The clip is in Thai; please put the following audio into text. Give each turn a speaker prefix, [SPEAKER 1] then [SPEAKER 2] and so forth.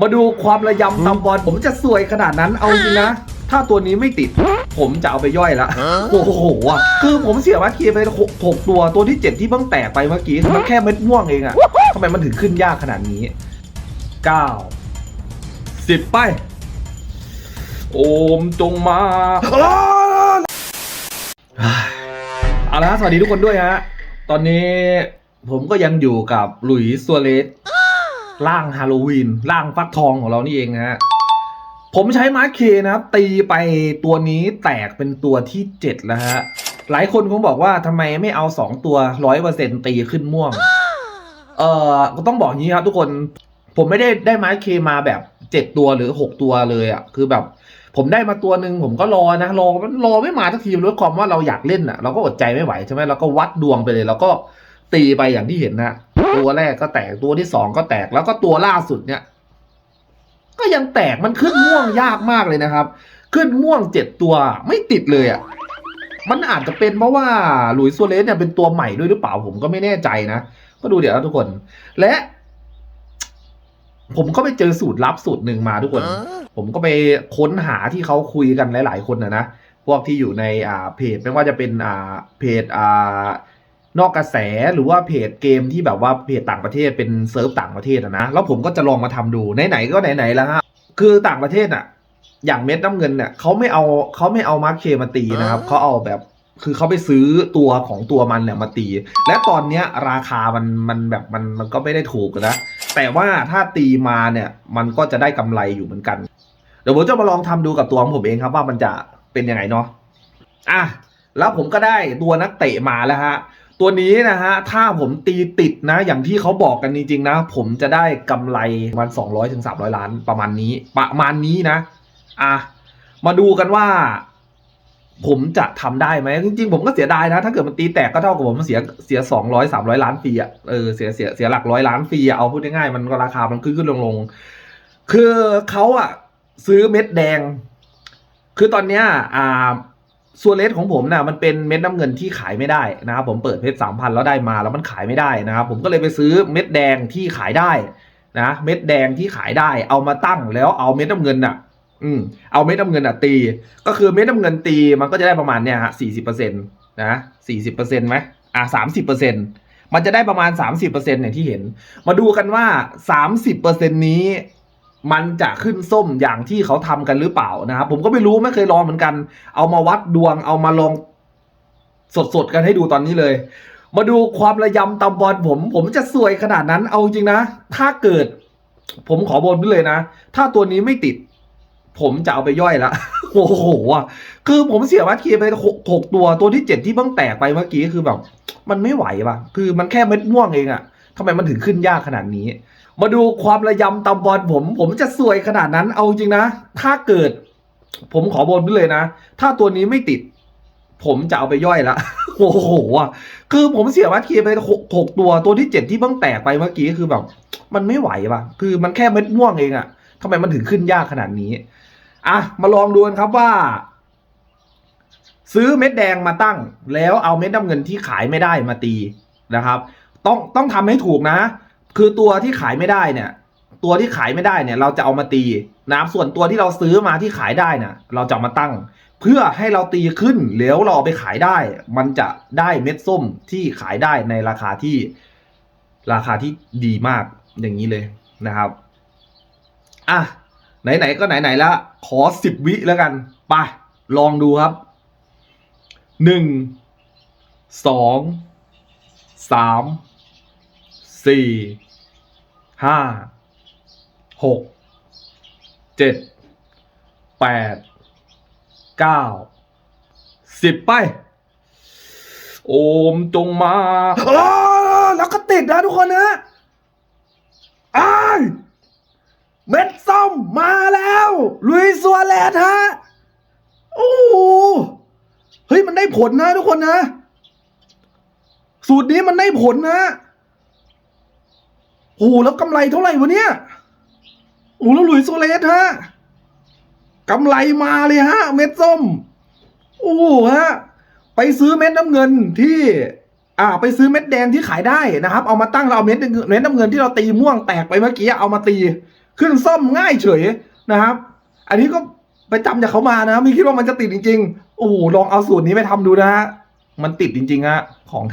[SPEAKER 1] มาดูความระยำตำบอลผมจะสวยขนาดนั้นเอาจริงนะ ถ้าตัวนี้ไม่ติด ผมจะเอาไปย่อยละโอ้โหอะคือผมเสียมาเคียไปหกหกตัวตัวที่เจ็ดที่เพิ่งแตกไปเมื่อกี้มันแค่เม็ดม่วงเองอะทำไมมันถึงขึ้นยากขนาดนี้เก้าสิบไป โอมจงมาเอาละสวัสดีทุกคนด้วยฮะ ตอนนี้ผมก็ยังอยู่กับหลุยส์ซัวเรส ร่างฮาโลวีนร่างฟักทองของเรานี่เองนะฮะผมใช้มาร์คเคนะครับ ตีไปตัวนี้แตกเป็นตัวที่เจ็ดแล้วฮะหลายคนคงบอกว่าทำไมไม่เอาสองตัวร้อยเปอร์เซ็นตีขึ้นม่วง เอ่อก็ต้องบอกงี้ครับทุกคนผมไม่ได้ได้มาร์คเคมาแบบเจ็ดตัวหรือหกตัวเลยอะ่ะคือแบบผมได้มาตัวหนึ่งผมก็รอนะ รอมันรอไม่มาทักทีรู้ความว่าเราอยากเล่นอะ เราก็อดใจไม่ไหวใช่ไหมเราก็วัดดวงไปเลยแล้วก็ ตีไปอย่างที่เห็นนะตัวแรกก็แตกตัวที่สองก็แตกแล้วก็ตัวล่าสุดเนี่ย ก็ยังแตกมันขึ้นม่วงยากมากเลยนะครับ ขึ้นม่วงเจ็ดตัวไม่ติดเลยอะมันอาจจะเป็นเพราะว่าหลุยส์ซัวเรสเนี่ยเป็นตัวใหม่ด้วยหรือเปล่าผมก็ไม่แน่ใจนะ ก็ดูเดี๋ยวนะทุกคน และ ผมก็ไปเจอสูตรลับสูตรหนึ่งมาทุกคน ผมก็ไปค้นหาที่เขาคุยกันหลาย ๆ คนนะนะพวกที่อยู่ในอ่าเพจไม่ว่าจะเป็นอ่าเพจอ่า นอกกระแสหรือว่าเพจเกมที่แบบว่าเพจต่างประเทศเป็นเซิร์ฟต่างประเทศอะนะ แล้วผมก็จะลองมาทำดูไหนๆก็ไหนๆแล้วฮะคือต่างประเทศอะอย่างเม็ดน้ำเงินเนี่ยเขาไม่เอาเขาไม่เอามาร์คเคมาตีนะครับเขาเอาแบบคือเขาไปซื้อตัวของตัวมันเนี่ยมาตี และตอนเนี้ยราคามันมันแบบมันมันก็ไม่ได้ถูกนะ แต่ว่าถ้าตีมาเนี่ยมันก็จะได้กำไรอยู่เหมือนกัน เดี๋ยวผมจะมาลองทำดูกับตัวของผมเองครับว่ามันจะเป็นยังไงเนาะอะแล้วผมก็ได้ตัวนักเตะมาแล้วฮะ ตัวนี้นะฮะ ถ้าผมตีติดนะ อย่างที่เขาบอกกันจริงๆนะ ผมจะได้กำไรวันสองร้อยถึงสามร้อยล้านประมาณนี้ ประมาณนี้นะ อะ มาดูกันว่า ผมจะทำได้ไหมจริงๆ ผมก็เสียดายนะ ถ้าเกิดมันตีแตกก็เท่ากับผมเสียเสียสองร้อยสามร้อยล้านฟรีอะเออเสียเสียเสียหลักร้อยล้านฟรีอะเอาพูดง่ายๆมันก็ราคามันขึ้นขึ้นลงลงคือเขาอะซื้อเม็ดแดง คือตอนเนี้ยอ่า ส่วนเลสของผมนะ่ะมันเป็นเม็ดน้ำเงินที่ขายไม่ได้นะครับผมเปิดเพชรสามพันแล้วได้มาแล้วมันขายไม่ได้นะครับ ผมก็เลยไปซื้อเม็ดแดงที่ขายได้นะเม็ดแดงที่ขายได้ เอามาตั้งแล้วเอาเม็ดน้ำเงินน่ะ อืมเอาเม็ดน้ำเงินอะตี ก็คือเม็ดน้ำเงินตีมันก็จะได้ประมาณเนี่ยฮะสี่สิบเปอร์เซ็นต์นะสี่สิบเปอร์เซ็นต์ไหมอะสามสิบเปอร์เซ็นต์มันจะได้ประมาณสามสิบเปอร์เซ็นต์อย่างที่เห็น มาดูกันว่าสามสิบเปอร์เซ็นต์นี้ มันจะขึ้นส้มอย่างที่เขาทำกันหรือเปล่านะครับผมก็ไม่รู้ไม่เคยลองเหมือนกัน เอามาวัดดวงเอามาลองสดๆกันให้ดูตอนนี้เลย มาดูความระยำตำบอลผม ผมจะสวยขนาดนั้นเอาจริงนะ ถ้าเกิด ผมขอบนด้วยเลยนะ ถ้าตัวนี้ไม่ติด ผมจะเอาไปย่อยละโอ้โหอะคือผมเสียวัดเคียไปหกหกตัวตัวที่เจ็ดที่เพิ่งแตกไปเมื่อกี้คือแบบ มันไม่ไหวป่ะ คือมันแค่เม็ดม่วงเองอะทำไมมันถึงขึ้นยากขนาดนี้ มาดูความระยำตำบอลผม ผมจะสวยขนาดนั้นเอาจริงนะ ถ้าเกิด ผมขอบนด้วยเลยนะ ถ้าตัวนี้ไม่ติด ผมจะเอาไปย่อยละโอ้โหอะคือผมเสียวัดเคียไปหกหกตัวตัวที่เจ็ดที่เพิ่งแตกไปเมื่อกี้คือแบบ มันไม่ไหวป่ะ คือมันแค่เม็ดม่วงเองอะทำไมมันถึงขึ้นยากขนาดนี้อะมาลองดูกันครับว่า ซื้อเม็ดแดงมาตั้ง แล้วเอาเม็ดน้ำเงินที่ขายไม่ได้มาตีนะครับ ต้องต้องทำให้ถูกนะ คือตัวที่ขายไม่ได้เนี่ย ตัวที่ขายไม่ได้เนี่ย เราจะเอามาตีนะครับส่วนตัวที่เราซื้อมาที่ขายได้เนี่ยเราจะามาตั้ง เพื่อให้เราตีขึ้นแล้วเราเอาไปขายได้ มันจะได้เม็ดส้มที่ขายได้ในราคาที่ราคาที่ดีมากอย่างนี้เลยนะครับอะไหนๆก็ไหนๆแล้วขอสิบวิแล้วกันไปลองดูครับหนึ่งสองสามสี่ ห้าหกเจ็ดแปดเก้าสิบไป โอมจงมาอ้าแล้วก็ติดนะทุกคนนะอ้ายเม็ดส้มมาแล้ว ลุยซัวเลสฮะโอ้โหเฮ้ย มันได้ผลนะทุกคนนะ สูตรนี้มันได้ผลนะ โอ้แล้วกำไรเท่าไหร่วะเนี่ยโอ้แล้วหลุยโซเลสฮะกำไรมาเลยฮะ เม็ดส้ม โอ้ฮะไปซื้อเม็ดน้ำเงินที่อ่าไปซื้อเม็ดแดงที่ขายได้นะครับ เอามาตั้งเราเอาเม็ดเม็ดน้ำเงินที่เราตีม่วงแตกไปเมื่อกี้เอามาตี ขึ้นซ่อมง่ายเฉยนะครับ อันนี้ก็ไปจำจากเขามานะไม่คิดว่ามันจะติดจริง ๆ โอ้ลองเอาสูตรนี้ไปทำดูนะฮะมันติดจริงๆฮะของ